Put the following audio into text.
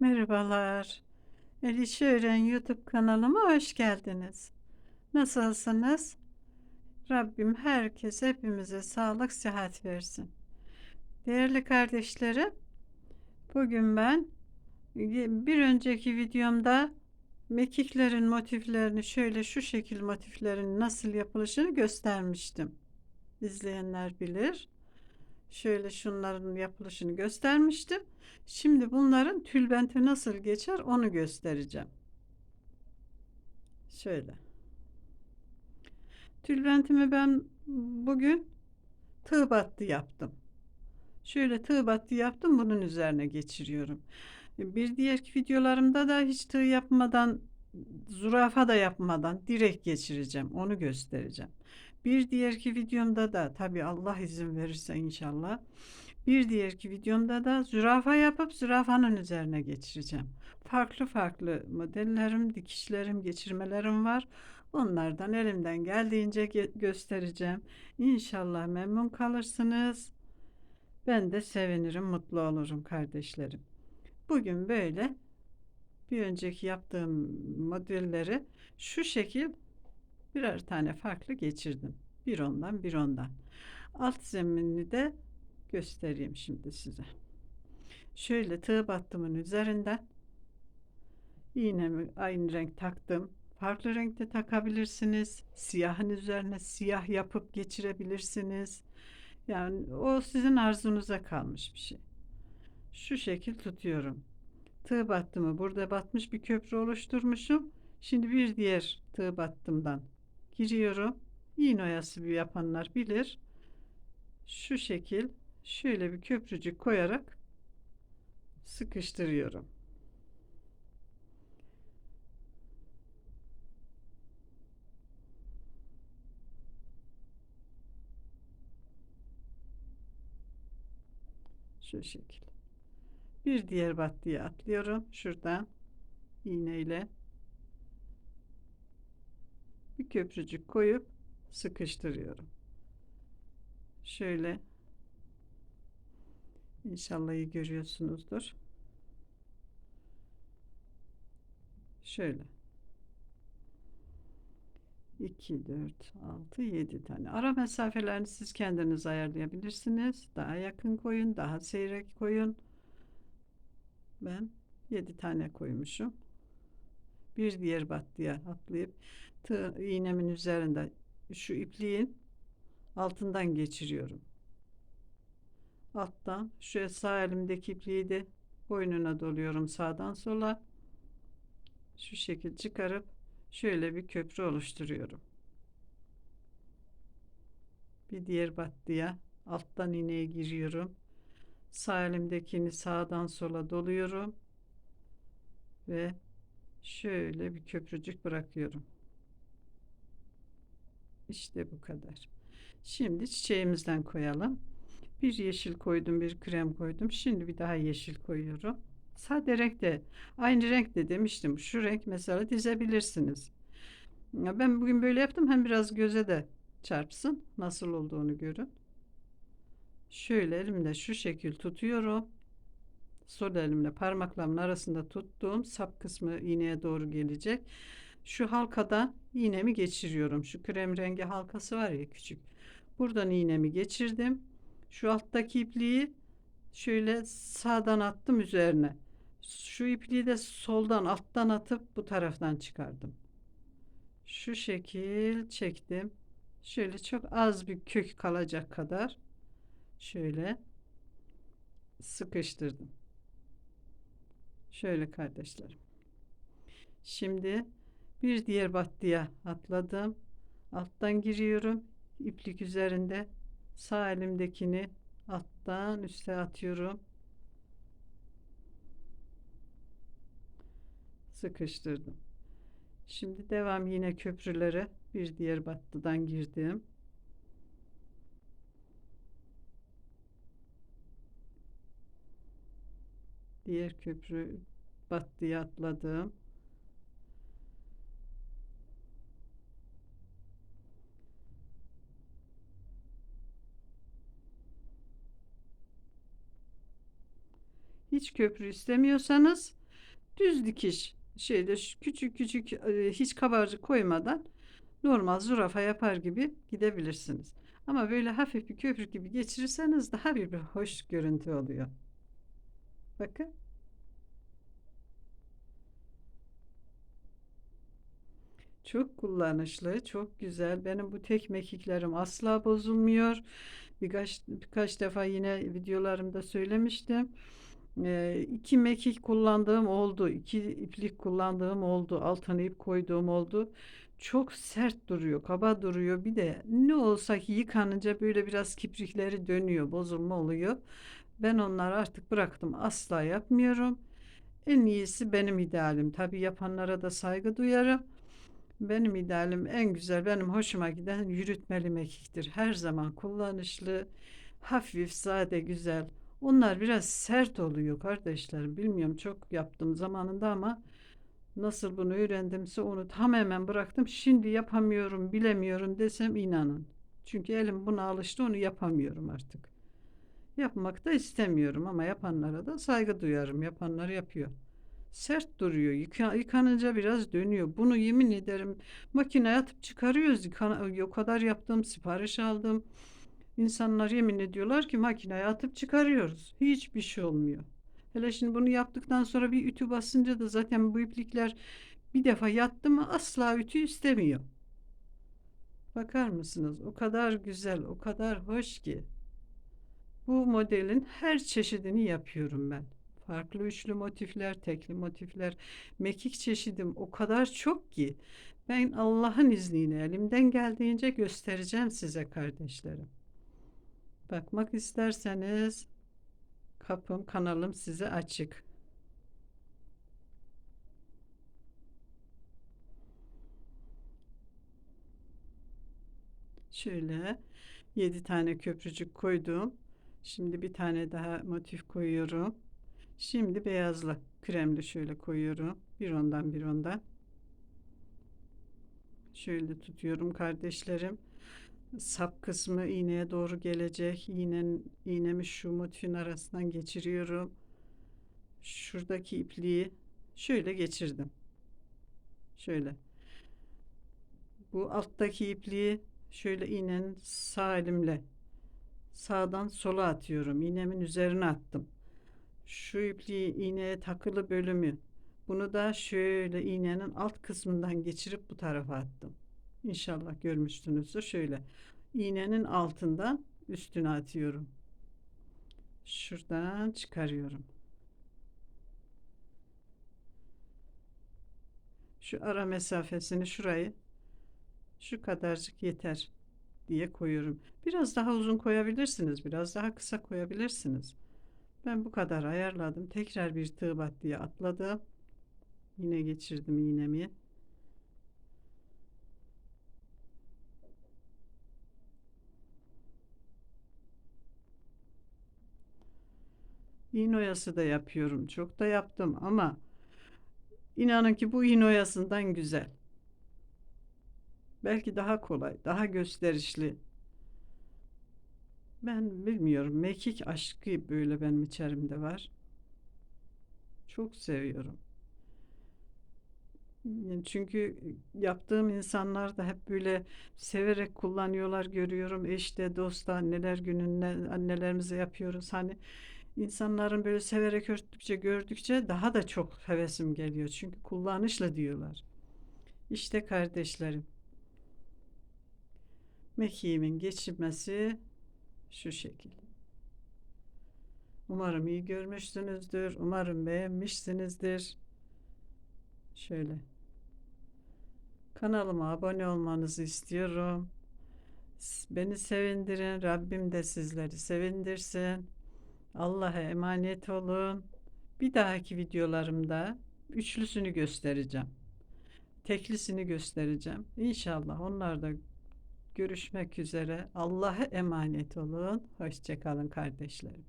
Merhabalar. Eliş Öğren YouTube kanalıma hoş geldiniz. Nasılsınız? Rabbim herkes hepimize sağlık, sıhhat versin. Değerli kardeşlerim, bugün ben bir önceki videomda mekiklerin motiflerini şöyle şu şekil motiflerin nasıl yapılışını göstermiştim. İzleyenler bilir. Şöyle şunların yapılışını göstermiştim. Şimdi bunların tülbente nasıl geçer onu göstereceğim. Şöyle. Tülbentimi ben bugün tığ battı yaptım. Şöyle tığ battı yaptım bunun üzerine geçiriyorum. Bir diğer videolarımda da hiç tığ yapmadan zürafa da yapmadan direkt geçireceğim. Onu göstereceğim. Bir diğerki videomda da tabi Allah izin verirse inşallah bir diğerki videomda da zürafa yapıp zürafanın üzerine geçireceğim. Farklı farklı modellerim, dikişlerim, geçirmelerim var. Onlardan elimden geldiğince göstereceğim. İnşallah memnun kalırsınız. Ben de sevinirim, mutlu olurum kardeşlerim. Bugün böyle bir önceki yaptığım modelleri şu şekil birer tane farklı geçirdim. Bir ondan bir ondan. Alt zeminini de göstereyim şimdi size. Şöyle tığ battımın üzerinden iğnemi aynı renk taktım. Farklı renkte takabilirsiniz. Siyahın üzerine siyah yapıp geçirebilirsiniz. Yani o sizin arzunuza kalmış bir şey. Şu şekil tutuyorum. Tığ battımı burada batmış bir köprü oluşturmuşum. Şimdi bir diğer tığ battımdan giriyorum. İğne oyası bir yapanlar bilir. Şu şekil şöyle bir köprücük koyarak sıkıştırıyorum. Şu şekil. Bir diğer battıya atlıyorum. Şuradan iğneyle bir köprücük koyup sıkıştırıyorum. Şöyle İnşallah iyi görüyorsunuzdur. Şöyle. 2, 4, 6, 7 tane. Ara mesafelerini siz kendiniz ayarlayabilirsiniz. Daha yakın koyun, daha seyrek koyun. Ben 7 tane koymuşum. Bir diğer battıya atlayıp tığ, iğnemin üzerinde şu ipliğin altından geçiriyorum. Alttan şu sağ elimdeki ipliği de boynuna doluyorum sağdan sola. Şu şekil çıkarıp şöyle bir köprü oluşturuyorum. Bir diğer battıya alttan iğneye giriyorum. Sağ elimdekini sağdan sola doluyorum ve şöyle bir köprücük bırakıyorum işte bu kadar şimdi çiçeğimizden koyalım bir yeşil koydum, bir krem koydum. Şimdi bir daha yeşil koyuyorum. Sade renk de aynı renk de demiştim. Şu renk mesela dizebilirsiniz. Ben bugün böyle yaptım. Hem biraz göze de çarpsın. Nasıl olduğunu görün. Şöyle elimde şu şekil tutuyorum. Sol elimle parmaklarımın arasında tuttuğum sap kısmı iğneye doğru gelecek. Şu halkadan iğnemi geçiriyorum. Şu krem rengi halkası var ya küçük. Buradan iğnemi geçirdim. Şu alttaki ipliği şöyle sağdan attım üzerine. Şu ipliği de soldan alttan atıp bu taraftan çıkardım. Şu şekil çektim. Şöyle çok az bir kök kalacak kadar şöyle sıkıştırdım. Şöyle kardeşlerim. Şimdi bir diğer battıya atladım. Alttan giriyorum. iplik üzerinde Sağ elimdekini alttan üste atıyorum. Sıkıştırdım. Şimdi devam yine köprülere bir diğer battıdan girdim. Diğer köprü battıya atladım. Hiç köprü istemiyorsanız düz dikiş şeyde küçük küçük e, hiç kabarcık koymadan normal zürafa yapar gibi gidebilirsiniz. Ama böyle hafif bir köprük gibi geçirirseniz daha bir, bir hoş görüntü oluyor. Bakın. Çok kullanışlı, çok güzel. Benim bu tek mekiklerim asla bozulmuyor. Birkaç birkaç defa yine videolarımda söylemiştim. Ee, iki mekik kullandığım oldu. iki iplik kullandığım oldu. Altına ip koyduğum oldu. Çok sert duruyor, kaba duruyor. Bir de ne olsa ki yıkanınca böyle biraz kiprikleri dönüyor, bozulma oluyor. Ben onları artık bıraktım. Asla yapmıyorum. En iyisi benim idealim. Tabii yapanlara da saygı duyarım. Benim idealim en güzel, benim hoşuma giden yürütmeli mekiktir. Her zaman kullanışlı, hafif, sade, güzel. Onlar biraz sert oluyor kardeşlerim. Bilmiyorum çok yaptım zamanında ama nasıl bunu öğrendimse onu tamamen bıraktım. Şimdi yapamıyorum, bilemiyorum desem inanın. Çünkü elim buna alıştı, onu yapamıyorum artık. Yapmak da istemiyorum ama yapanlara da saygı duyarım. Yapanlar yapıyor. Sert duruyor. Yıka, yıkanınca biraz dönüyor. Bunu yemin ederim makineye atıp çıkarıyoruz. Yıkan, o kadar yaptım, sipariş aldım. İnsanlar yemin ediyorlar ki makineye atıp çıkarıyoruz. Hiçbir şey olmuyor. Hele şimdi bunu yaptıktan sonra bir ütü basınca da zaten bu iplikler bir defa yattı mı asla ütü istemiyor. Bakar mısınız? O kadar güzel, o kadar hoş ki. Bu modelin her çeşidini yapıyorum ben. Farklı üçlü motifler, tekli motifler, mekik çeşidim o kadar çok ki ben Allah'ın izniyle elimden geldiğince göstereceğim size kardeşlerim. Bakmak isterseniz kapım, kanalım size açık. Şöyle 7 tane köprücük koydum. Şimdi bir tane daha motif koyuyorum. Şimdi beyazlı, kremli şöyle koyuyorum. Bir ondan bir ondan. Şöyle tutuyorum kardeşlerim. Sap kısmı iğneye doğru gelecek. İğnenin, iğnemi şu motifin arasından geçiriyorum. Şuradaki ipliği şöyle geçirdim. Şöyle. Bu alttaki ipliği şöyle iğnenin sağ elimle sağdan sola atıyorum. İğnemin üzerine attım. Şu ipliği iğneye takılı bölümü bunu da şöyle iğnenin alt kısmından geçirip bu tarafa attım. İnşallah görmüşsünüzdür. Şöyle iğnenin altından üstüne atıyorum. Şuradan çıkarıyorum. Şu ara mesafesini şurayı şu kadarcık yeter diye koyuyorum. Biraz daha uzun koyabilirsiniz. Biraz daha kısa koyabilirsiniz. Ben bu kadar ayarladım. Tekrar bir tığ battıya atladım. Yine geçirdim iğnemi. İğne oyası da yapıyorum. Çok da yaptım ama inanın ki bu iğne oyasından güzel. Belki daha kolay, daha gösterişli. Ben bilmiyorum. Mekik aşkı böyle benim içerimde var. Çok seviyorum. Yani çünkü yaptığım insanlar da hep böyle severek kullanıyorlar görüyorum. Eşte, dosta, anneler gününde annelerimize yapıyoruz. Hani insanların böyle severek örttükçe, gördükçe daha da çok hevesim geliyor. Çünkü kullanışlı diyorlar. İşte kardeşlerim. Mekiğimin geçirmesi şu şekil. Umarım iyi görmüşsünüzdür. Umarım beğenmişsinizdir. Şöyle. Kanalıma abone olmanızı istiyorum. Beni sevindirin. Rabbim de sizleri sevindirsin. Allah'a emanet olun. Bir dahaki videolarımda üçlüsünü göstereceğim. Teklisini göstereceğim. İnşallah onlar da görüşmek üzere. Allah'a emanet olun. Hoşçakalın kardeşlerim.